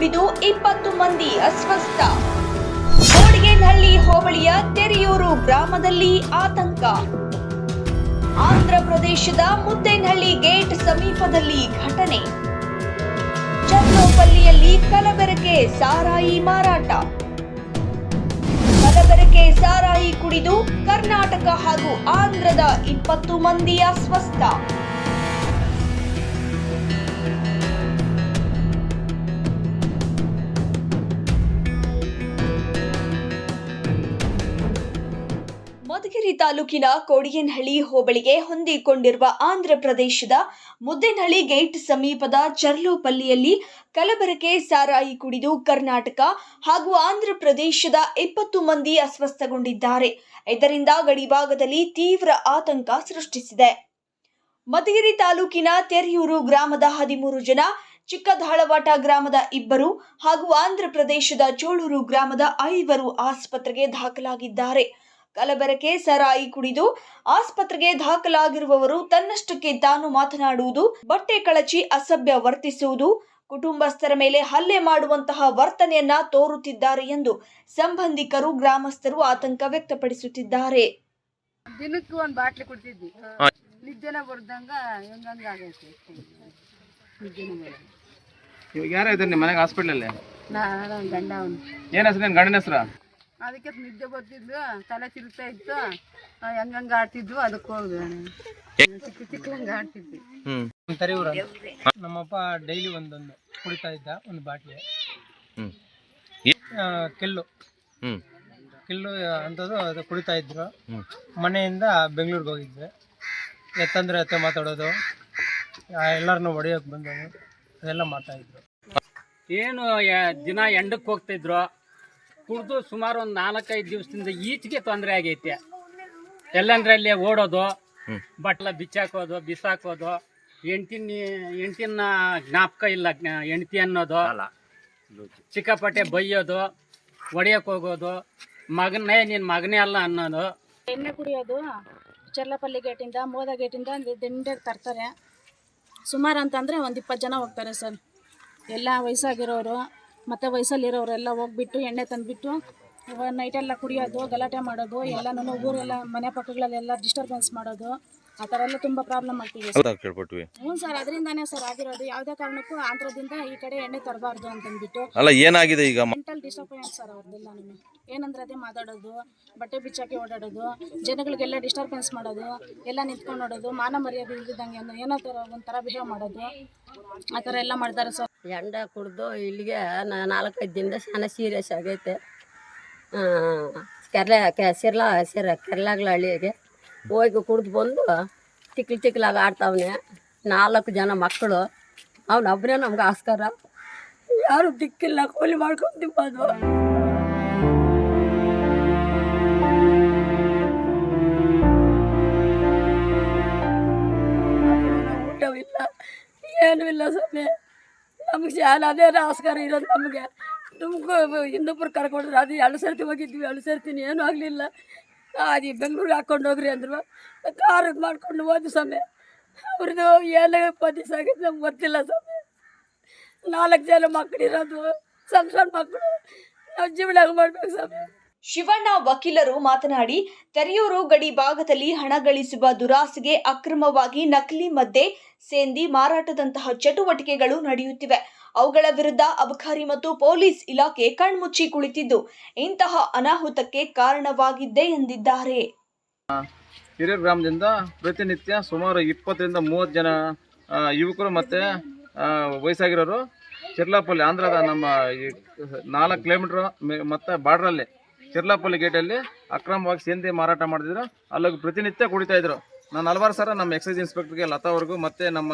ಕುಡಿದು ಇಪ್ಪತ್ತು ಮಂದಿ ಅಸ್ವಸ್ಥ. ಕೋಡಿಗೇನಹಳ್ಳಿ ಹೋಬಳಿಯ ತೆರೆಯೂರು ಗ್ರಾಮದಲ್ಲಿ ಆತಂಕ. ಆಂಧ್ರ ಪ್ರದೇಶದ ಮುದ್ದೇನಹಳ್ಳಿ ಗೇಟ್ ಸಮೀಪದಲ್ಲಿ ಘಟನೆ. ಚನ್ನೋಪಲ್ಲಿಯಲ್ಲಿ ಕಲಬೆರಕೆ ಸಾರಾಯಿ ಮಾರಾಟ. ಕಲಬೆರಕೆ ಸಾರಾಯಿ ಕುಡಿದು ಕರ್ನಾಟಕ ಹಾಗೂ ಆಂಧ್ರದ ಇಪ್ಪತ್ತು ಮಂದಿ ಅಸ್ವಸ್ಥ. ಮಧುಗಿರಿ ತಾಲೂಕಿನ ಕೋಡಿಯನಹಳ್ಳಿ ಹೋಬಳಿಗೆ ಹೊಂದಿಕೊಂಡಿರುವ ಆಂಧ್ರ ಪ್ರದೇಶದ ಮುದ್ದೇನಹಳ್ಳಿ ಗೇಟ್ ಸಮೀಪದ ಚರ್ಲೋಪಲ್ಲಿಯಲ್ಲಿ ಕಲಬೆರಕೆ ಸಾರಾಯಿ ಕುಡಿದು ಕರ್ನಾಟಕ ಹಾಗೂ ಆಂಧ್ರ ಪ್ರದೇಶದ ಇಪ್ಪತ್ತು ಮಂದಿ ಅಸ್ವಸ್ಥಗೊಂಡಿದ್ದಾರೆ. ಇದರಿಂದ ಗಡಿಭಾಗದಲ್ಲಿ ತೀವ್ರ ಆತಂಕ ಸೃಷ್ಟಿಸಿದೆ. ಮಧುಗಿರಿ ತಾಲೂಕಿನ ತೆರೆಯೂರು ಗ್ರಾಮದ ಹದಿಮೂರು ಜನ ಚಿಕ್ಕದಾಳವಾಟ ಗ್ರಾಮದ ಇಬ್ಬರು ಹಾಗೂ ಆಂಧ್ರ ಪ್ರದೇಶದ ಚೋಳೂರು ಗ್ರಾಮದ ಐವರು ಆಸ್ಪತ್ರೆಗೆ ದಾಖಲಾಗಿದ್ದಾರೆ. ಕಲಬೆರಕೆ ಸರಾಯಿ ಕುಡಿದು ಆಸ್ಪತ್ರೆಗೆ ದಾಖಲಾಗಿರುವವರು ತನ್ನಷ್ಟಕ್ಕೆ ತಾನು ಮಾತನಾಡುವುದು ಬಟ್ಟೆ ಕಳಚಿ ಅಸಭ್ಯ ವರ್ತಿಸುವುದು ಕುಟುಂಬಸ್ಥರ ಮೇಲೆ ಹಲ್ಲೆ ಮಾಡುವಂತಹ ವರ್ತನೆಯನ್ನ ತೋರುತ್ತಿದ್ದಾರೆ ಎಂದು ಸಂಬಂಧಿಕರು ಗ್ರಾಮಸ್ಥರು ಆತಂಕ ವ್ಯಕ್ತಪಡಿಸುತ್ತಿದ್ದಾರೆ. ದಿನಕ್ಕೆ ಒಂದು ಬಾಟ್ಲಿ ಕುಡ್ತಿದ್ವಿ. ನಿದ್ದೆನ ಬರ್ದಂಗ ಹೆಂಗಂಗ ಆಗೈತೆ. ಇವಾಗ ಯಾರೋ ಇದ್ದಾರೆ ನಿಮ್ಮ ಮನೆಗೆ ಹಾಸ್ಪಿಟ್ಲಲ್ಲಿ ನಾನು ಗಂಡ ಅವನು. ಏನು ಹೆಸರು ನಿನ್ನ ಗಂಡನ ಹೆಸರು? ಅದಕ್ಕೆ ನಿದ್ದೆ ಬರ್ತಿದ್ಲು ತಲೆ ತಿರುಗ್ತಾ ಇತ್ತು. ಹೆಂಗ್ ಹೆಂಗಂಗ ಆಡ್ತಿದ್ವು ಅದಕ್ಕೆ ಹೋಗ್ದು ಚಿಕ್ಕ ಚಿಕ್ಕಂಗೆ ಆಡ್ತಿದ್ವಿ. ನಮ್ಮಪ್ಪ ಡೈಲಿ ಒಂದೊಂದು ಕುಡಿತಾ ಇದ್ದ ಒಂದು ಬಾಟ್ಲಿ. ಕೆಲ್ಲು. ಕೆಲ್ಲು ಅಂತದ್ದು ಅದು ಕುಡಿತಾ ಇದ್ರು. ಮನೆಯಿಂದ ಬೆಂಗಳೂರಿಗೆ ಹೋಗಿದ್ವಿ. ಎತ್ತಂದ್ರೆ ಎತ್ತೆ ಮಾತಾಡೋದು ಎಲ್ಲರನ್ನೂ ಹೊಡೆಯೋಕೆ ಬಂದವು ಅದೆಲ್ಲ ಮಾತಾಡಿದ್ರು ಏನು ದಿನ ಎಂಡಕ್ಕೆ ಹೋಗ್ತಿದ್ರು ಕುಡ್ದು ಸುಮಾರು ಒಂದು ನಾಲ್ಕೈದು ದಿವಸದಿಂದ ಈಚೆಗೆ ತೊಂದರೆ ಆಗೈತೆ. ಎಲ್ಲಂದ್ರೆ ಅಲ್ಲಿ ಓಡೋದು. ಬಟ್ಲ ಬಿಚ್ಚಾಕೋದು ಬಿಸಾಕೋದು ಎಂಟಿನ ಹೆಂಡ್ತಿನ ಜ್ಞಾಪಕ ಇಲ್ಲ ಎಂಟಿ ಹೆಂಡ್ತಿ ಅನ್ನೋದು ಚಿಕ್ಕಪಟ್ಟೆ ಬೈಯೋದು ಹೊಡಿಯಕ್ಕೆ ಹೋಗೋದು ಮಗನೇ ನಿನ್ನ ಮಗನೇ ಅಲ್ಲ ಅನ್ನೋದು. ಎಣ್ಣೆ ಕುಡಿಯೋದು ಚರ್ಲಪಲ್ಲಿ ಗೇಟಿಂದ ಮೋದ ಗೇಟಿಂದ ದಿಂಡೆಗೆ ತರ್ತಾರೆ. ಸುಮಾರು ಅಂತಂದರೆ ಒಂದು ಇಪ್ಪತ್ತು ಜನ ಹೋಗ್ತಾರೆ ಸರ್. ಎಲ್ಲ ವಯಸ್ಸಾಗಿರೋರು. ಮತ್ತು ವಯಸ್ಸಲ್ಲಿರೋರೆಲ್ಲ ಹೋಗ್ಬಿಟ್ಟು ಎಣ್ಣೆ ತಂದುಬಿಟ್ಟು ನೈಟೆಲ್ಲ ಕುಡಿಯೋದು ಗಲಾಟೆ ಮಾಡೋದು ಎಲ್ಲನೂ ಊರೆಲ್ಲ ಮನೆ ಪಕ್ಕಗಳಲ್ಲೆಲ್ಲ ಡಿಸ್ಟರ್ಬೆನ್ಸ್ ಮಾಡೋದು ಆ ಥರ ಎಲ್ಲ ತುಂಬ ಪ್ರಾಬ್ಲಮ್ ಮಾಡ್ತೀವಿ ಹ್ಞೂ ಸರ್ ಅದರಿಂದಾನೇ ಸರ್ ಆಗಿರೋದು. ಯಾವುದೇ ಕಾರಣಕ್ಕೂ ಆಂಧ್ರದಿಂದ ಈ ಕಡೆ ಎಣ್ಣೆ ತರಬಾರ್ದು ಅಂತಂದ್ಬಿಟ್ಟು ಅಲ್ಲ ಏನಾಗಿದೆ ಈಗ? ಮೆಂಟಲ್ ಡಿಸ್ಟರ್ಬೆನ್ಸ್ ಸರ್ ಅವ್ರದ್ದೆಲ್ಲ ನಮಗೆ. ಏನಂದ್ರೆ ಅದೇ ಮಾತಾಡೋದು ಬಟ್ಟೆ ಬಿಚ್ಚಾಕಿ ಓಡಾಡೋದು ಜನಗಳಿಗೆಲ್ಲ ಡಿಸ್ಟರ್ಬೆನ್ಸ್ ಮಾಡೋದು ಎಲ್ಲ ನಿಂತ್ಕೊಂಡು ನೋಡೋದು ಮಾನ ಮರ್ಯಾದೆ ಇಲ್ದಿದ್ದಂಗೆ ಏನೋ ಥರ ಒಂಥರ ಬಿಹೇವ್ ಮಾಡೋದು ಆ ಥರ ಎಲ್ಲ ಮಾಡ್ತಾರೆ ಸರ್ ಎಂಡ ಕುಡ್ದು ಇಲ್ಲಿಗೆ ನಾಲ್ಕೈದು ದಿನದ ಸಣ್ಣ ಸೀರಿಯಸ್ ಆಗೈತೆ. ಕೆರ್ಲೆ, ಕೆ ಸಿರ್ಲಾ ಸಿರ ಕೆರ್ಲಾಗ್ಲ ಹಳ್ಳಿಗೆ ಹೋಗಿ ಕುಡ್ದು ಬಂದು ತಿಕ್ಲು ತಿಕ್ಲಾಗ ಆಡ್ತಾವನೆ. ನಾಲ್ಕು ಜನ ಮಕ್ಕಳು ಅವನೊಬ್ಬನೇ ನಮ್ಗೆ ಆಸ್ಕಾರ. ಯಾರು ದಿಕ್ಕಿಲ್ಲ, ಕೂಲಿ ಮಾಡ್ಕೊಂಡು ತಿಂಬೋದು ಊಟವಿಲ್ಲ, ಏನೂ ಇಲ್ಲ ಸ್ವಾಮಿ. ನಮಗೆ ಶಾಲೆ ಅದೇ ಆಸ್ಕಾರ ಇರೋದು ನಮಗೆ. ನಮಗೂ ಇನ್ನೊಬ್ರು ಕರ್ಕೊಂಡ್ರು. ಅದು ಎರಡು ಸರ್ತಿ ಹೋಗಿದ್ವಿ. ಎರಡು ಸರ್ತಿನಿ ಏನೂ ಆಗಲಿಲ್ಲ. ಅದು ಬೆಂಗಳೂರು ಹಾಕ್ಕೊಂಡು ಹೋಗ್ರಿ ಅಂದರು. ಕಾರಿಗೆ ಮಾಡ್ಕೊಂಡು ಹೋದ್ವಿ ಸ್ವಾಮಿ. ಅವ್ರದ್ದು ಏನೇ ಪದಿಸ್ ಆಗಿದ್ದು ನಮ್ಗೆ ಗೊತ್ತಿಲ್ಲ ಸ್ವಾಮಿ. ನಾಲ್ಕು ಜನ ಮಕ್ಕಳಿರೋದು ಸಣ್ಣ ಸಣ್ಣ ಮಕ್ಕಳು ನಾವು ಜೀವನ ಮಾಡಬೇಕು ಸ್ವಾಮಿ? ಶಿವಣ್ಣ ವಕೀಲರು ಮಾತನಾಡಿ, ತೆರೆಯೂರು ಗಡಿ ಭಾಗದಲ್ಲಿ ಹಣ ಗಳಿಸುವ ದುರಾಸೆಗೆ ಅಕ್ರಮವಾಗಿ ನಕಲಿ ಮದ್ದೆ ಸೇಂದಿ ಮಾರಾಟದಂತಹ ಚಟುವಟಿಕೆಗಳು ನಡೆಯುತ್ತಿವೆ. ಅವುಗಳ ವಿರುದ್ಧ ಅಬಕಾರಿ ಮತ್ತು ಪೊಲೀಸ್ ಇಲಾಖೆ ಕಣ್ಮುಚ್ಚಿ ಕುಳಿತಿದ್ದು, ಇಂತಹ ಅನಾಹುತಕ್ಕೆ ಕಾರಣವಾಗಿದ್ದೆ ಎಂದಿದ್ದಾರೆ. ಹಿರಿಯ ಗ್ರಾಮದಿಂದ ಪ್ರತಿನಿತ್ಯ ಸುಮಾರು ಇಪ್ಪತ್ತರಿಂದ ಮೂವತ್ತು ಜನ ಯುವಕರು ಮತ್ತು ವಯಸ್ಸಾಗಿರೋರು, ಚಿರ್ಲಾಪಲ್ಲಿ, ಆಂಧ್ರದ ನಮ್ಮ ನಾಲ್ಕು ಕಿಲೋಮೀಟ್ರ್ ಮತ್ತು ಬಾರ್ಡ್ರಲ್ಲಿ ಚಿರ್ಲಾಪಲ್ಲಿ ಗೇಟಲ್ಲಿ ಅಕ್ರಮವಾಗಿ ಸೇಂದಿ ಮಾರಾಟ ಮಾಡ್ತಿದ್ರು ಅಲ್ಲಿಗೆ ಪ್ರತಿನಿತ್ಯ ಕುಡಿತಾ ಇದ್ರು. ನಾನು ಹಲವಾರು ಸರ ನಮ್ಮ ಎಕ್ಸೈಸ್ ಇನ್ಸ್ಪೆಕ್ಟರ್ಗೆ ಲತಾ ಅವ್ರಿಗೂ ಮತ್ತು ನಮ್ಮ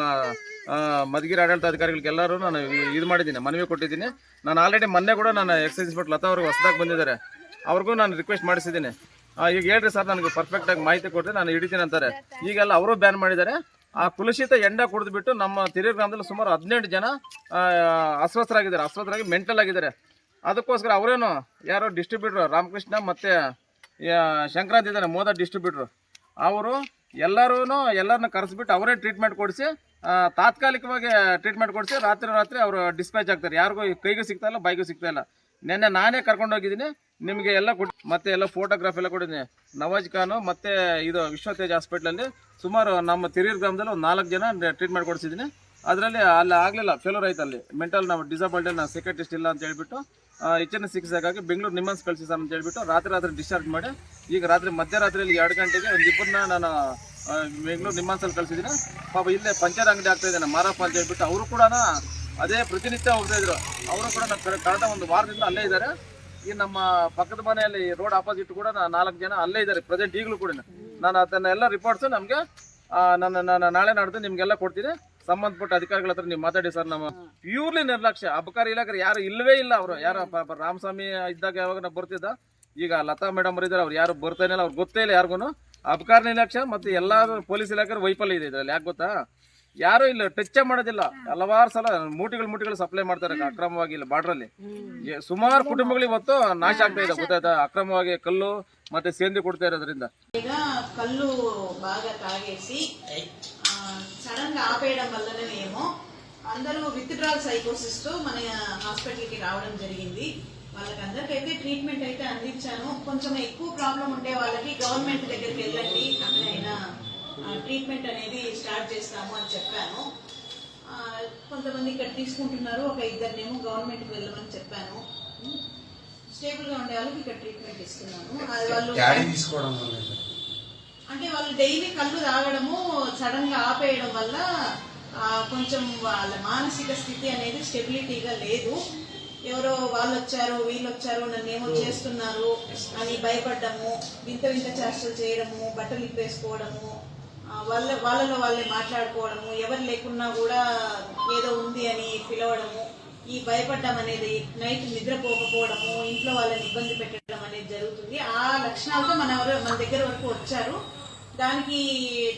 ಮಧುಗಿರಿ ಆಡಳಿತ ಅಧಿಕಾರಿಗಳಿಗೆಲ್ಲರೂ ನಾನು ಇದು ಮಾಡಿದ್ದೀನಿ, ಮನವಿ ಕೊಟ್ಟಿದ್ದೀನಿ. ನಾನು ಆಲ್ರೆಡಿ ಮೊನ್ನೆ ಕೂಡ ನಾನು ಎಕ್ಸೈಸ್ ಇನ್ಸ್ಪೆಕ್ಟರ್ ಲತಾ ಅವ್ರಿಗೆ ಹೊಸದಾಗಿ ಬಂದಿದ್ದಾರೆ. ಅವ್ರಿಗೂ ನಾನು ರಿಕ್ವೆಸ್ಟ್ ಮಾಡಿಸಿದ್ದೀನಿ. ಈಗ ಹೇಳ್ರಿ ಸರ್ ನನಗೆ ಪರ್ಫೆಕ್ಟಾಗಿ ಮಾಹಿತಿ ಕೊಟ್ಟರೆ ನಾನು ಹಿಡಿತೀನಿ ಅಂತಾರೆ. ಈಗೆಲ್ಲ ಅವರು ಬ್ಯಾನ್ ಮಾಡಿದ್ದಾರೆ. ಆ ಕುಲುಷಿತ ಎಂಡ ಕುಡಿದ್ಬಿಟ್ಟು ನಮ್ಮ ತಿರಿಯೂರು ಗ್ರಾಮದಲ್ಲಿ ಸುಮಾರು ಹದಿನೆಂಟು ಜನ ಅಸ್ವಸ್ಥರಾಗಿದ್ದಾರೆ. ಅಸ್ವಸ್ಥರಾಗಿ ಮೆಂಟಲ್ ಆಗಿದ್ದಾರೆ. ಅದಕ್ಕೋಸ್ಕರ ಅವರೇನು ಯಾರೋ ಡಿಸ್ಟ್ರಿಬ್ಯೂಟ್ರು ರಾಮಕೃಷ್ಣ ಮತ್ತು ಶಂಕ್ರಾಂತ್ ಇದ್ದಾರೆ ಮೋದ ಡಿಸ್ಟ್ರಿಬ್ಯೂಟ್ರು ಅವರು ಎಲ್ಲರೂ ಎಲ್ಲರನ್ನ ಕರೆಸ್ಬಿಟ್ಟು ಅವರೇ ಟ್ರೀಟ್ಮೆಂಟ್ ಕೊಡಿಸಿ ತಾತ್ಕಾಲಿಕವಾಗಿ ಟ್ರೀಟ್ಮೆಂಟ್ ಕೊಡಿಸಿ ರಾತ್ರಿ ರಾತ್ರಿ ಅವರು ಡಿಸ್ಪ್ಯಾಚ್ ಆಗ್ತಾರೆ. ಯಾರಿಗೂ ಕೈಗೂ ಸಿಗ್ತಾ ಇಲ್ಲ ಬೈಗೂ ಸಿಗ್ತಾ ಇಲ್ಲ. ನೆನ್ನೆ ನಾನೇ ಕರ್ಕೊಂಡು ಹೋಗಿದ್ದೀನಿ. ನಿಮಗೆ ಎಲ್ಲ ಕೊಟ್ಟು ಮತ್ತೆ ಎಲ್ಲ ಫೋಟೋಗ್ರಾಫ್ ಎಲ್ಲ ಕೊಟ್ಟಿದ್ದೀನಿ. ನವಾಜ್ ಖಾನು ಮತ್ತು ಇದು ವಿಶ್ವತೇಜ್ ಹಾಸ್ಪಿಟ್ಲಲ್ಲಿ ಸುಮಾರು ನಮ್ಮ ತಿರಿಯರ್ ಗ್ರಾಮದಲ್ಲಿ ಒಂದು ನಾಲ್ಕು ಜನ ಟ್ರೀಟ್ಮೆಂಟ್ ಕೊಡಿಸಿದ್ದೀನಿ. ಅದರಲ್ಲಿ ಅಲ್ಲಿ ಆಗಲಿಲ್ಲ ಫೇಲೂರ್ ಆಯ್ತು ಅಲ್ಲಿ ಮೆಂಟಲ್ ನಾವು ಡಿಸಬಲ್ಡ್ ನಾವು ಸೆಕ್ರೆಟಿಸ್ಟ್ ಇಲ್ಲ ಅಂತ ಹೇಳ್ಬಿಟ್ಟು ಹೆಚ್ಚಿನ ಚಿಕಿತ್ಸೆಗಾಗಿ ಬೆಂಗಳೂರು ನಿಮ್ಮನ್ಸ್ ಕಳಿಸಿ ಸರ್ ಅಂತ ಹೇಳ್ಬಿಟ್ಟು ರಾತ್ರಿ ರಾತ್ರಿ ಡಿಸ್ಚಾರ್ಜ್ ಮಾಡಿ, ಈಗ ರಾತ್ರಿ ಮಧ್ಯರಾತ್ರಿಯಲ್ಲಿ ಎರಡು ಗಂಟೆಗೆ ಒಂದು ಇಬ್ಬರನ್ನ ನಾನು ಬೆಂಗಳೂರು ನಿಮ್ಮನ್ಸಲ್ಲಿ ಕಳಿಸಿದ್ದೀನಿ. ಪಾಪ ಇಲ್ಲೇ ಪಂಚರ್ ಅಂಗಡಿ ಆಗ್ತಾ ಇದ್ದಾನೆ ಮಾರಪ್ಪ ಅಂತ ಹೇಳ್ಬಿಟ್ಟು ಅವರು ಕೂಡ ಅದೇ ಪ್ರತಿನಿತ್ಯ ಹೋಗ್ತಾ ಇದ್ರು. ಅವರು ಕೂಡ ನಾನು ಕಳೆ- ಕಳೆದ ಒಂದು ವಾರದಿಂದ ಅಲ್ಲೇ ಇದ್ದಾರೆ. ಈ ನಮ್ಮ ಪಕ್ಕದ ಮನೆಯಲ್ಲಿ ರೋಡ್ ಆಪೋಸಿಟ್ ಕೂಡ ನಾಲ್ಕು ಜನ ಅಲ್ಲೇ ಇದ್ದಾರೆ ಪ್ರೆಸೆಂಟ್ ಈಗಲೂ ಕೂಡ ನಾನು ಅದನ್ನೆಲ್ಲ ರಿಪೋರ್ಟ್ಸು ನಮಗೆ ನನ್ನ ನಾನು ನಾಳೆ ನಾಡ್ದು ನಿಮಗೆಲ್ಲ ಕೊಡ್ತೀನಿ. ಸಂಬಂಧಪಟ್ಟ ಅಧಿಕಾರಿಗಳ ಹತ್ರ ನೀವು ಮಾತಾಡಿ ಸರ್ ನಮ್ಮ ಪ್ಯೂರ್ಲಿ ನಿರ್ಲಕ್ಷ್ಯ. ಅಬಕಾರಿ ಇಲಾಖೆ ಯಾರು ಇಲ್ಲವೇ ಇಲ್ಲ ಅವರು. ಯಾರು ರಾಮಸ್ವಾಮಿ ಇದ್ದಾಗ ಯಾವಾಗ ನಾವು ಬರ್ತಿದ್ದ? ಈಗ ಲತಾ ಮೇಡಮ್ ಇದ್ದಾರೆ ಅವ್ರು ಯಾರು ಬರ್ತಾನೆ ಇಲ್ಲ ಅವ್ರಿಗೆ ಗೊತ್ತೇ ಇಲ್ಲ ಯಾರಿಗೂ ಅಬಕಾರಿ ನಿರ್ಲಕ್ಷ್ಯ ಮತ್ತೆ ಎಲ್ಲ ಪೊಲೀಸ್ ಇಲಾಖೆ ವೈಫಲ್ಯ ಇದೆ ಇದರಲ್ಲಿ. ಯಾಕೆ ಗೊತ್ತಾ? ಯಾರು ಇಲ್ಲ ಟಚ್ ಮಾಡೋದಿಲ್ಲ. ಹಲವಾರು ಸಲ ಮೂಟಿಗಳು ಮೂಟಿಗಳು ಸಪ್ಲೈ ಮಾಡ್ತಾರೆ ಅಕ್ರಮವಾಗಿ ಇಲ್ಲ ಬಾರ್ಡ್ರಲ್ಲಿ ಸುಮಾರು ಕುಟುಂಬಗಳು ಇವತ್ತು ನಾಶ ಆಗ್ತಾ ಇದೆ ಗೊತ್ತಾಯ್ತಾ? ಅಕ್ರಮವಾಗಿ ಕಲ್ಲು ಮತ್ತೆ ಸೇಂದಿ ಕೊಡ್ತಾ ಇರೋದ್ರಿಂದ. ಈಗ ಕಲ್ಲು ಭಾಗ ತಾಗಿಸಿ సడన్గా ఆపేయడం వల్లనేమో అందరూ విత్డ్రాల్ సైకోసిస్తో మన హాస్పిటల్కి రావడం జరిగింది. వాళ్ళకి అందరికైతే ట్రీట్మెంట్ అయితే అందించాను. కొంచెం ఎక్కువ ప్రాబ్లం ఉండే వాళ్ళకి గవర్నమెంట్ దగ్గరికి వెళ్ళండి అక్కడైనా ట్రీట్మెంట్ అనేది స్టార్ట్ చేస్తాము అని చెప్పాను. కొంతమంది ఇక్కడ తీసుకుంటున్నారు ఒక ఇద్దరినేమో గవర్నమెంట్కి వెళ్ళమని చెప్పాను. స్టేబుల్గా ఉండే వాళ్ళకి ఇక్కడ ట్రీట్మెంట్ ఇస్తున్నాను. అది వాళ్ళు అంటే వాళ్ళు డైలీ కళ్ళు తాగడము సడన్గా ఆపేయడం వల్ల కొంచెం వాళ్ళ మానసిక స్థితి అనేది స్టెబిలిటీగా లేదు. ఎవరో వాళ్ళు వచ్చారు వీళ్ళు వచ్చారు నన్ను ఏమో చేస్తున్నారు అని భయపడ్డము వింత వింత చేష్టలు చేయడము బట్టలు ఇప్పేసుకోవడము వాళ్ళ వాళ్ళలో వాళ్ళే మాట్లాడుకోవడము ఎవరు లేకున్నా కూడా ఏదో ఉంది అని పిలవడము ఈ భయపడ్డం అనేది నైట్ నిద్రపోకపోవడము ఇంట్లో వాళ్ళని ఇబ్బంది పెట్టడం అనేది జరుగుతుంది ఆ లక్షణాలతో మన ఎవరు మన దగ్గర వరకు వచ్చారు దానికి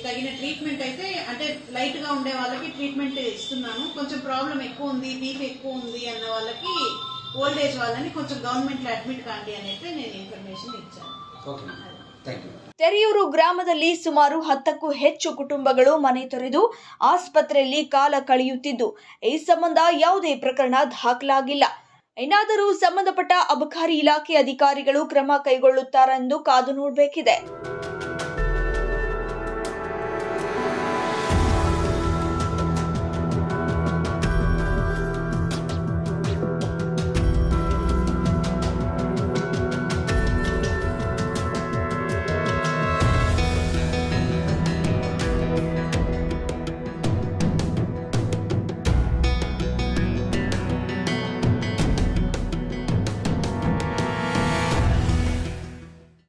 తగిన ట్రీట్మెంట్ అయితే అంటే లైట్ గా ఉండే వాళ్ళకి ట్రీట్మెంట్ ఇస్తున్నాను కొంచెం ప్రాబ్లం ఎక్కువ ఉంది బీపీ ఎక్కువ ఉంది అన్న వాళ్ళకి ఓల్డ్ ఏజ్ వాళ్ళని కొంచెం గవర్నమెంట్ లో అడ్మిట్ కాండి అని అయితే నేను ఇన్ఫర్మేషన్ ఇచ్చాను ఓకే థ్యాంక్ యూ ತೆರೆಯೂರು ಗ್ರಾಮದಲ್ಲಿ ಸುಮಾರು ಹತ್ತಕ್ಕೂ ಹೆಚ್ಚು ಕುಟುಂಬಗಳು ಮನೆ ತೊರೆದು ಆಸ್ಪತ್ರೆಯಲ್ಲಿ ಕಾಲ ಕಳೆಯುತ್ತಿದ್ದು ಈ ಸಂಬಂಧ ಯಾವುದೇ ಪ್ರಕರಣ ದಾಖಲಾಗಿಲ್ಲ ಏನಾದರೂ ಸಂಬಂಧಪಟ್ಟ ಅಬಕಾರಿ ಇಲಾಖೆ ಅಧಿಕಾರಿಗಳು ಕ್ರಮ ಕೈಗೊಳ್ಳುತ್ತಾರೆಂದು ಕಾದು ನೋಡಬೇಕಿದೆ.